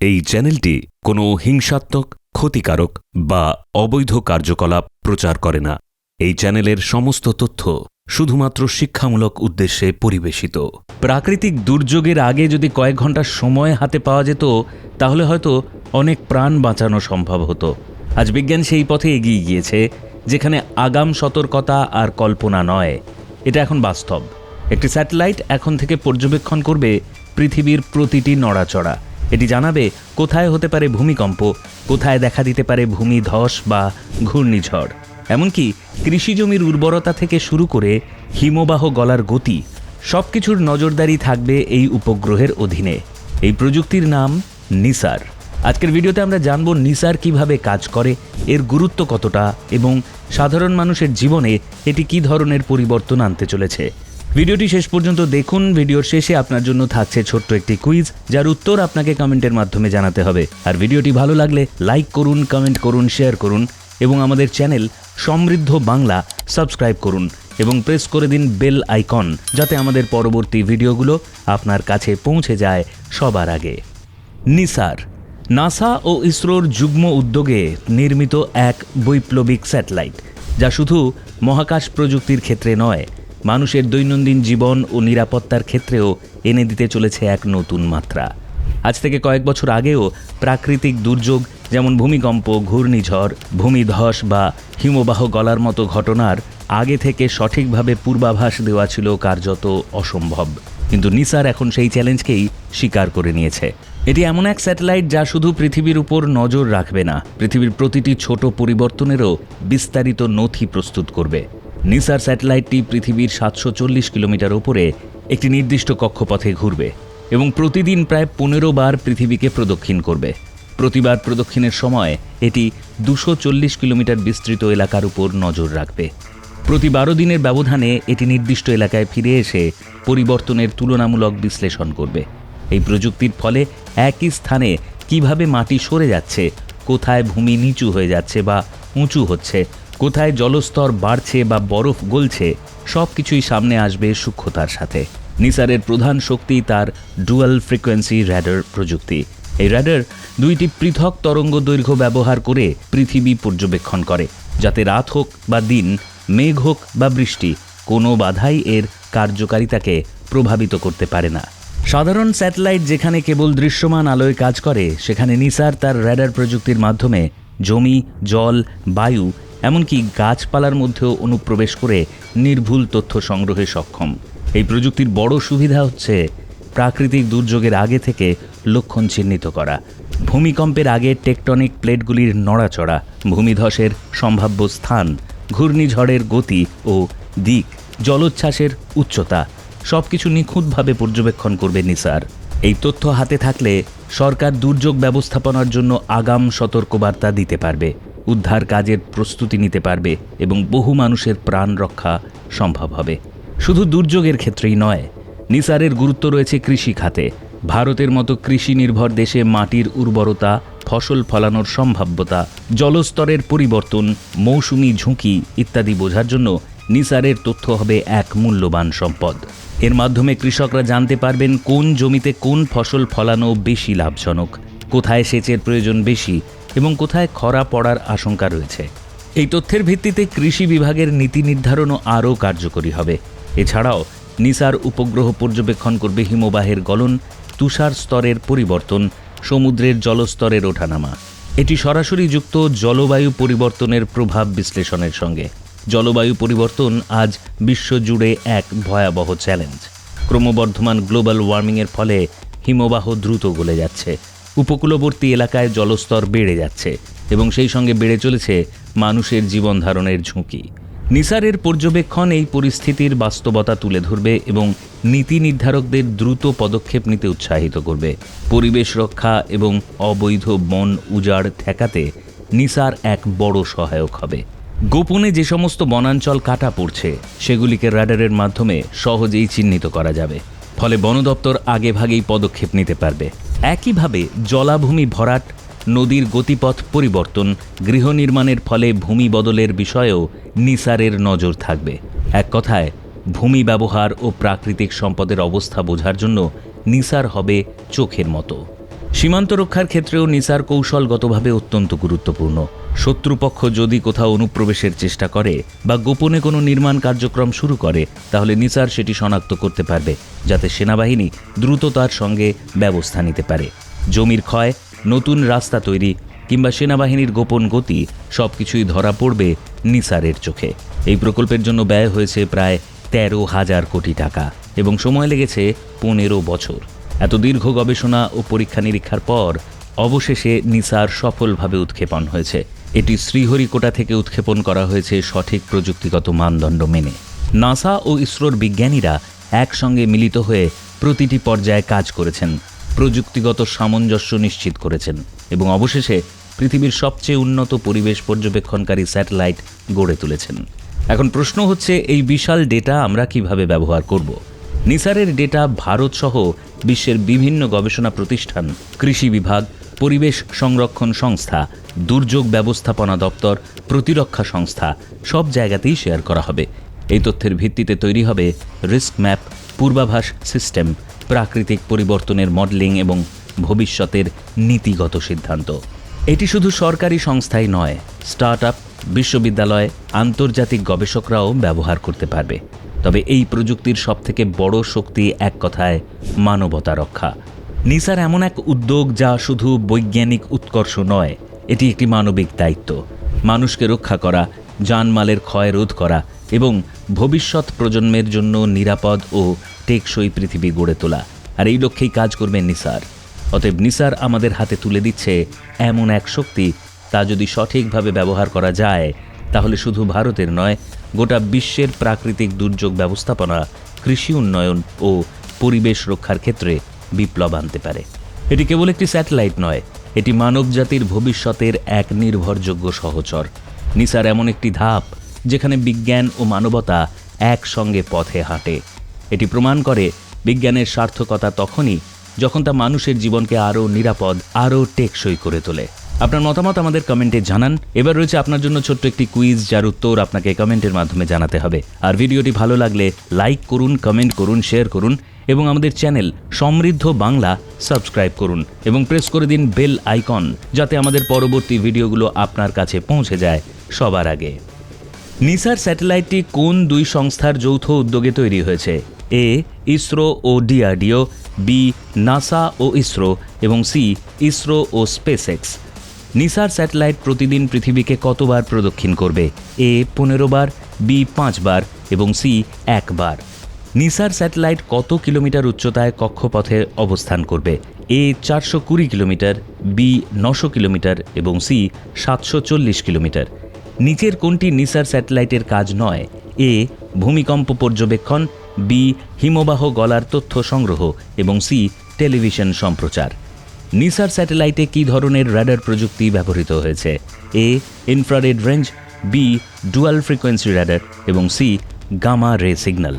এই চ্যানেলটি কোনো হিংসাত্মক, ক্ষতিকারক বা অবৈধ কার্যকলাপ প্রচার করে না। এই চ্যানেলের সমস্ত তথ্য শুধুমাত্র শিক্ষামূলক উদ্দেশ্যে পরিবেশিত। প্রাকৃতিক দুর্যোগের আগে যদি কয়েক ঘণ্টা সময় হাতে পাওয়া যেত, তাহলে হয়তো অনেক প্রাণ বাঁচানো সম্ভব হতো। আজ বিজ্ঞান সেই পথে এগিয়ে গিয়েছে, যেখানে আগাম সতর্কতা আর কল্পনা নয়। এটা এখন বাস্তব। একটি স্যাটেলাইট এখন থেকে পর্যবেক্ষণ করবে পৃথিবীর প্রতিটি নড়াচড়া। এটি জানাবে, কোথায় হতে পারে ভূমিকম্প, কোথায় দেখা দিতে পারে ভূমিধস বা ঘূর্ণিঝড়। এমনকি কৃষি জমির উর্বরতা থেকে শুরু করে হিমবাহ গলার গতি সব কিছুর নজরদারি থাকবে এই উপগ্রহের অধীনে। এই প্রযুক্তির নাম নিসার। আজকের ভিডিওতে আমরা জানব নিসার কীভাবে কাজ করে, এর গুরুত্ব কতটা এবং সাধারণ মানুষের জীবনে এটি কী ধরনের পরিবর্তন আনতে চলেছে। ভিডিওটি শেষ পর্যন্ত দেখুন। ভিডিওর শেষে আপনার জন্য থাকছে ছোট্ট একটি কুইজ যার উত্তর আপনাকে কমেন্টের মাধ্যমে জানাতে হবে। আর ভিডিওটি ভালো লাগলে লাইক করুন কমেন্ট করুন শেয়ার করুন, এবং আমাদের চ্যানেল সমৃদ্ধ বাংলা সাবস্ক্রাইব করুন, এবং প্রেস করে দিন বেল আইকন যাতে আমাদের পরবর্তী ভিডিওগুলো আপনার কাছে পৌঁছে যায় সবার আগে। নিসার, নাসা ও ইসরোর যুগ্ম উদ্যোগে নির্মিত এক বৈপ্লবিক স্যাটেলাইট যা শুধু মহাকাশ প্রযুক্তির ক্ষেত্রে নয় মানুষের দৈনন্দিন জীবন ও নিরাপত্তার ক্ষেত্রেও এনে দিতে চলেছে এক নতুন মাত্রা। আজ থেকে কয়েক বছর আগেও প্রাকৃতিক দুর্যোগ, যেমন ভূমিকম্প, ঘূর্ণিঝড়, ভূমিধস বা হিমবাহ গলার মতো ঘটনার আগে থেকে সঠিকভাবে পূর্বাভাস দেওয়া ছিল কার্যত অসম্ভব। কিন্তু নিসার এখন সেই চ্যালেঞ্জকেই স্বীকার করে নিয়েছে। এটি এমন এক স্যাটেলাইট যা শুধু পৃথিবীর উপর নজর রাখবে না, পৃথিবীর প্রতিটি ছোট পরিবর্তনেরও বিস্তারিত নথি প্রস্তুত করবে। নিসার স্যাটেলাইটটি পৃথিবীর সাতশো চল্লিশ কিলোমিটার ওপরে একটি নির্দিষ্ট কক্ষপথে ঘুরবে এবং প্রতিদিন প্রায় পনেরো বার পৃথিবীকে প্রদক্ষিণ করবে। প্রতিবার প্রদক্ষিণের সময় এটি দুশো চল্লিশ কিলোমিটার বিস্তৃত এলাকার উপর নজর রাখবে। প্রতি বারো দিনের ব্যবধানে এটি নির্দিষ্ট এলাকায় ফিরে এসে পরিবর্তনের তুলনামূলক বিশ্লেষণ করবে। এই প্রযুক্তির ফলে একই স্থানে কীভাবে মাটি সরে যাচ্ছে, কোথায় ভূমি নিচু হয়ে যাচ্ছে বা উঁচু হচ্ছে কোথায় জলস্তর বাড়ছে বা বরফ গলছে সব কিছুই সামনে আসবে সূক্ষ্মতার সাথে। নিসারের প্রধান শক্তি তার ডুয়াল ফ্রিকোয়েন্সি র্যাডার প্রযুক্তি। এই র্যাডার দুইটি পৃথক তরঙ্গ দৈর্ঘ্য ব্যবহার করে পৃথিবী পর্যবেক্ষণ করে, যাতে রাত হোক বা দিন, মেঘ হোক বা বৃষ্টি, কোনো বাধাই এর কার্যকারিতাকে প্রভাবিত করতে পারে না। সাধারণ স্যাটেলাইট যেখানে কেবল দৃশ্যমান আলোয় কাজ করে, সেখানে নিসার তার র্যাডার প্রযুক্তির মাধ্যমে জমি, জল, বায়ু এমনকি গাছপালার মধ্যেও অনুপ্রবেশ করে নির্ভুল তথ্য সংগ্রহে সক্ষম। এই প্রযুক্তির বড় সুবিধা হচ্ছে প্রাকৃতিক দুর্যোগের আগে থেকে লক্ষণ চিহ্নিত করা। ভূমিকম্পের আগে টেকটনিক প্লেটগুলির নড়াচড়া, ভূমিধসের সম্ভাব্য স্থান, ঘূর্ণিঝড়ের গতি ও দিক, জলোচ্ছ্বাসের উচ্চতা সব কিছু নিখুঁতভাবে পর্যবেক্ষণ করবে নিসার। এই তথ্য হাতে থাকলে সরকার দুর্যোগ ব্যবস্থাপনার জন্য আগাম সতর্কবার্তা দিতে পারবে। উদ্ধার কাজের প্রস্তুতি নিতে পারবে এবং বহু মানুষের প্রাণ রক্ষা সম্ভব হবে। শুধু দুর্যোগের ক্ষেত্রেই নয়, নিসারের গুরুত্ব রয়েছে কৃষি খাতে। ভারতের মতো কৃষি নির্ভর দেশে মাটির উর্বরতা, ফসল ফলানোর সম্ভাব্যতা, জলস্তরের পরিবর্তন, মৌসুমি ঝুঁকি ইত্যাদি বোঝার জন্য নিসারের তথ্য হবে এক মূল্যবান সম্পদ। এর মাধ্যমে কৃষকরা জানতে পারবেন কোন জমিতে কোন ফসল ফলানো বেশি লাভজনক, কোথায় সেচের প্রয়োজন বেশি এবং কোথায় খরা পড়ার আশঙ্কা রয়েছে। এই তথ্যের ভিত্তিতে কৃষি বিভাগের নীতি নির্ধারণও আরও কার্যকরী হবে। এছাড়াও নিসার উপগ্রহ পর্যবেক্ষণ করবে হিমবাহের গলন, তুষার স্তরের পরিবর্তন, সমুদ্রের জলস্তরের ওঠানামা। এটি সরাসরি যুক্ত জলবায়ু পরিবর্তনের প্রভাব বিশ্লেষণের সঙ্গে। জলবায়ু পরিবর্তন আজ বিশ্বজুড়ে এক ভয়াবহ চ্যালেঞ্জ। ক্রমবর্ধমান গ্লোবাল ওয়ার্মিংয়ের ফলে হিমবাহ দ্রুত গলে যাচ্ছে। উপকূলবর্তী এলাকায় জলস্তর বেড়ে যাচ্ছে এবং সেই সঙ্গে বেড়ে চলেছে মানুষের জীবন ধারণের ঝুঁকি। নিসারের পর্যবেক্ষণ এই পরিস্থিতির বাস্তবতা তুলে ধরবে এবং নীতি নির্ধারকদের দ্রুত পদক্ষেপ নিতে উৎসাহিত করবে। পরিবেশ রক্ষা এবং অবৈধ বন উজাড় ঠেকাতে নিসার এক বড় সহায়ক হবে। গোপনে যে সমস্ত বনাঞ্চল কাটা পড়ছে, সেগুলিকে র্যাডারের মাধ্যমে সহজেই চিহ্নিত করা যাবে। ফলে বন দপ্তর আগেভাগেই পদক্ষেপ নিতে পারবে। একইভাবে জলাভূমি ভরাট, নদীর গতিপথ পরিবর্তন, গৃহ নির্মাণের ফলে ভূমি বদলের বিষয়েও নিসারের নজর থাকবে। এক কথায়, ভূমি ব্যবহার ও প্রাকৃতিক সম্পদের অবস্থা বোঝার জন্য নিসার হবে চোখের মতো। সীমান্ত রক্ষার ক্ষেত্রেও নিসার কৌশলগতভাবে অত্যন্ত গুরুত্বপূর্ণ। শত্রুপক্ষ যদি কোথাও অনুপ্রবেশের চেষ্টা করে বা গোপনে কোনো নির্মাণ কার্যক্রম শুরু করে, তাহলে নিসার সেটি শনাক্ত করতে পারবে। যাতে সেনাবাহিনী দ্রুততার সঙ্গে ব্যবস্থা নিতে পারে। জমির ক্ষয়, নতুন রাস্তা তৈরি কিংবা সেনাবাহিনীর গোপন গতি সবকিছুই ধরা পড়বে নিসারের চোখে। এই প্রকল্পের জন্য ব্যয় হয়েছে প্রায় তেরো হাজার কোটি টাকা এবং সময় লেগেছে পনেরো বছর। এত দীর্ঘ গবেষণা ও পরীক্ষা নিরীক্ষার পর অবশেষে নিসার সফলভাবে উৎক্ষেপণ হয়েছে। এটি শ্রীহরিকোটা থেকে উৎক্ষেপণ করা হয়েছে সঠিক প্রযুক্তিগত মানদণ্ড মেনে। নাসা ও ইসরোর বিজ্ঞানীরা একসঙ্গে মিলিত হয়ে প্রতিটি পর্যায়ে কাজ করেছেন, প্রযুক্তিগত সামঞ্জস্য নিশ্চিত করেছেন এবং অবশেষে পৃথিবীর সবচেয়ে উন্নত পরিবেশ পর্যবেক্ষণকারী স্যাটেলাইট গড়ে তুলেছেন। এখন প্রশ্ন হচ্ছে, এই বিশাল ডেটা আমরা কীভাবে ব্যবহার করব? নিসারের ডেটা ভারত সহ বিশ্বের বিভিন্ন গবেষণা প্রতিষ্ঠান, কৃষি বিভাগ, পরিবেশ সংরক্ষণ সংস্থা, দুর্যোগ ব্যবস্থাপনা দপ্তর, প্রতিরক্ষা সংস্থা সব জায়গাতেই শেয়ার করা হবে। এই তথ্যের ভিত্তিতে তৈরি হবে রিস্ক ম্যাপ পূর্বাভাস সিস্টেম প্রাকৃতিক পরিবর্তনের মডেলিং এবং ভবিষ্যতের নীতিগত সিদ্ধান্ত। এটি শুধু সরকারি সংস্থাই নয় স্টার্ট আপ বিশ্ববিদ্যালয়, আন্তর্জাতিক গবেষকরাও ব্যবহার করতে পারবে। তবে এই প্রযুক্তির সবথেকে বড় শক্তি এক কথায় মানবতা রক্ষা। নিসার এমন এক উদ্যোগ যা শুধু বৈজ্ঞানিক উৎকর্ষ নয়, এটি একটি মানবিক দায়িত্ব। মানুষকে রক্ষা করা, জানমালের ক্ষয় রোধ করা এবং ভবিষ্যৎ প্রজন্মের জন্য নিরাপদ ও টেকসই পৃথিবী গড়ে তোলা। আর এই লক্ষ্যেই কাজ করবেন নিসার। অতএব নিসার আমাদের হাতে তুলে দিচ্ছে এমন এক শক্তি, তা যদি সঠিকভাবে ব্যবহার করা যায়, তাহলে শুধু ভারতের নয়, গোটা বিশ্বের প্রাকৃতিক দুর্যোগ ব্যবস্থাপনা, কৃষি উন্নয়ন ও পরিবেশ রক্ষার ক্ষেত্রে বিপ্লব আনতে পারে। এটি কেবল একটি স্যাটেলাইট নয়, এটি মানবজাতির ভবিষ্যতের এক নির্ভরযোগ্য সহচর। নিসার এমন একটি ধাপ যেখানে বিজ্ঞান ও মানবতা একসঙ্গে পথে হাঁটে। এটি প্রমাণ করে বিজ্ঞানের সার্থকতা তখনই যখন তা মানুষের জীবনকে আরও নিরাপদ, আরও টেকসই করে তোলে। আপনার মতামত আমাদের কমেন্টে জানান। এবার রয়েছে আপনার জন্য ছোট্ট একটি কুইজ, যার উত্তর আপনাকে কমেন্টের মাধ্যমে জানাতে হবে। আর ভিডিওটি ভালো লাগলে লাইক করুন, কমেন্ট করুন, শেয়ার করুন এবং আমাদের চ্যানেল সমৃদ্ধ বাংলা সাবস্ক্রাইব করুন এবং প্রেস করে দিন বেল আইকন, যাতে আমাদের পরবর্তী ভিডিওগুলো আপনার কাছে পৌঁছে যায় সবার আগে। নিসার স্যাটেলাইটটি কোন দুই সংস্থার যৌথ উদ্যোগে তৈরি হয়েছে? এ, ইসরো ও ডিআরডিও, বি, নাসা ও ইসরো, এবং সি, ইসরো ও স্পেসএক্স। নিসার স্যাটেলাইট প্রতিদিন পৃথিবীকে কতবার প্রদক্ষিণ করবে? এ, পনেরো বার, বি পাঁচবার এবং সি একবার নিসার স্যাটেলাইট কত কিলোমিটার উচ্চতায় কক্ষপথে অবস্থান করবে? এ, চারশো কুড়ি কিলোমিটার, বি, নশো কিলোমিটার, এবং সি, সাতশো চল্লিশ কিলোমিটার। নিচের কোনটি নিসার স্যাটেলাইটের কাজ নয়? এ, ভূমিকম্প পর্যবেক্ষণ, বি, হিমবাহ গলার তথ্য সংগ্রহ, এবং সি, টেলিভিশন সম্প্রচার। নিসার স্যাটেলাইটে কী ধরনের র্যাডার প্রযুক্তি ব্যবহৃত হয়েছে? A, infrared range, B, dual frequency radar এবং সি, গামা রে সিগন্যাল।